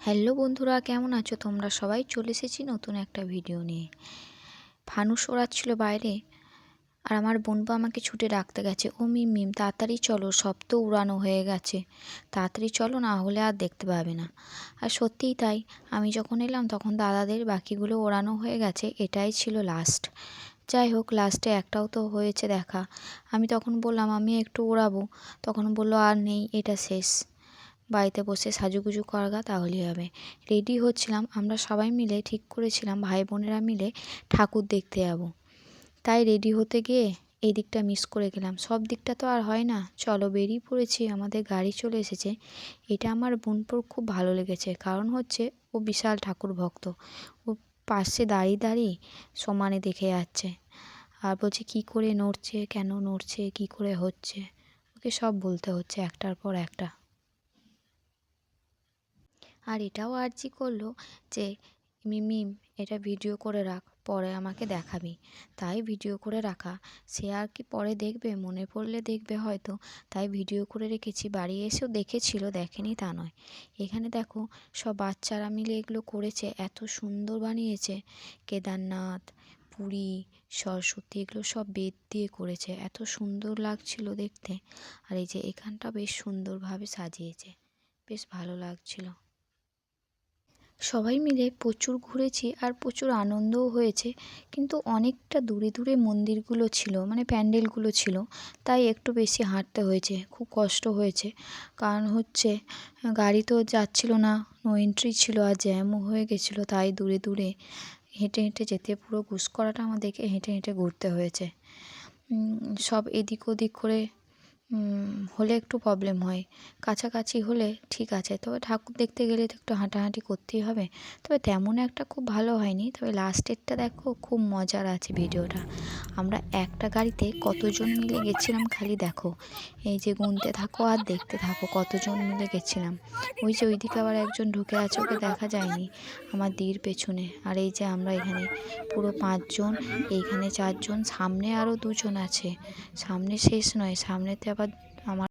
Hello বন্ধুরা, কেমন আছো? তোমরা সবাই চলে এসেছি নতুন একটা ভিডিও নিয়ে। ফানুস ওড়াচ্ছিল বাইরে, আর আমার বোনপা আমাকে ছুটে ডাকতে গেছে। ও মিম মিম, তাড়াতাড়ি চলো, সব তো উড়ানো হয়ে গেছে। তাড়াতাড়ি চলো, না হলে আর দেখতে পাবে না। আর সত্যিই তাই, আমি যখন এলাম তখন দাদাদের বাকিগুলো ওড়ানো হয়ে গেছে, এটাই ছিল লাস্ট যাই হোক লাস্টে একটাও তো হয়েছে দেখা। আমি তখন বললাম আমি একটু ওড়াবো। তখন বলল, আর নেই, এটা শেষ। বাড়িতে বসে সাজুগুজু করগা তাহলেই হবে। রেডি হচ্ছিলাম। আমরা সবাই মিলে ঠিক করেছিলাম, ভাই বোনেরা মিলে ঠাকুর দেখতে যাব। তাই রেডি হতে গিয়ে এই দিকটা মিস করে গেলাম। সব দিকটা তো আর হয় না। চলো বেরিয়ে পড়েছি, আমাদের গাড়ি চলে এসেছে। এটা আমার বোনপুর খুব ভালো লেগেছে। কারণ হচ্ছে ও বিশাল ঠাকুর ভক্ত। ও পাশে দাঁড়িয়ে দাঁড়িয়ে সমানে দেখে যাচ্ছে। আর বলছে, কী করে নড়ছে? কেন নড়ছে? কী করে হচ্ছে? ওকে সব বলতে হচ্ছে একটার পর একটা। আর এটাও আর্জি করল যে মিমিম এটা ভিডিও করে রাখ, পরে আমাকে দেখাবি। তাই ভিডিও করে রাখা। সে আর কি পরে দেখবে? মনে পড়লে দেখবে হয়তো। তাই ভিডিও করে রেখেছি, বাড়ি এসেও দেখেছিল, দেখেনি তা নয়। এখানে দেখো, সব বাচ্চারা মিলে এগুলো করেছে, এত সুন্দর বানিয়েছে। কেদারনাথ, পুরী, সরস্বতী, এগুলো সব বেদ দিয়ে করেছে। এত সুন্দর লাগছিল দেখতে। আর এই যে এখানটা বেশ সুন্দরভাবে সাজিয়েছে। বেশ ভালো লাগছিল। সবাই মিলে প্রচুর ঘুরেছি আর প্রচুর আনন্দও হয়েছে। কিন্তু অনেকটা দূরে দূরে মন্দিরগুলো ছিল মানে প্যান্ডেলগুলো ছিল, তাই একটু বেশি হাঁটতে হয়েছে, খুব কষ্ট হয়েছে। কারণ হচ্ছে, গাড়ি তো যাচ্ছিল না নো এন্ট্রি ছিল আর জ্যামও হয়ে গেছিল, তাই দূরে দূরে হেঁটে হেঁটে যেতে, পুরো ঘুষ করাটা আমাদেরকে হেঁটে হেঁটে ঘুরতে হয়েছে। সব এদিক ওদিক করে হলে একটু প্রবলেম হয়। কাছাকাছি হলে ঠিক আছে। তবে ঠাকুর দেখতে গেলে তো একটু হাঁটাহাঁটি করতেই হবে। তবে তেমন একটা খুব ভালো হয়নি। তবে লাস্টেরটা দেখো, খুব মজার আছে ভিডিওটা। আমরা একটা গাড়িতে কতজন মিলে গেছিলাম খালি দেখো। এই যে গুনতে থাকো আর দেখতে থাকো, কতজন মিলে গেছিলাম। ওই যে ওইদিকে আবার একজন ঢুকে আছে, ওকে দেখা যায়নি আমার দির পেছনে। আর এই যে আমরা এখানে পুরো পাঁচজন, এইখানে চারজন, সামনে আরও দুজন আছে। সামনে শেষ নয়, সামনেতে আবার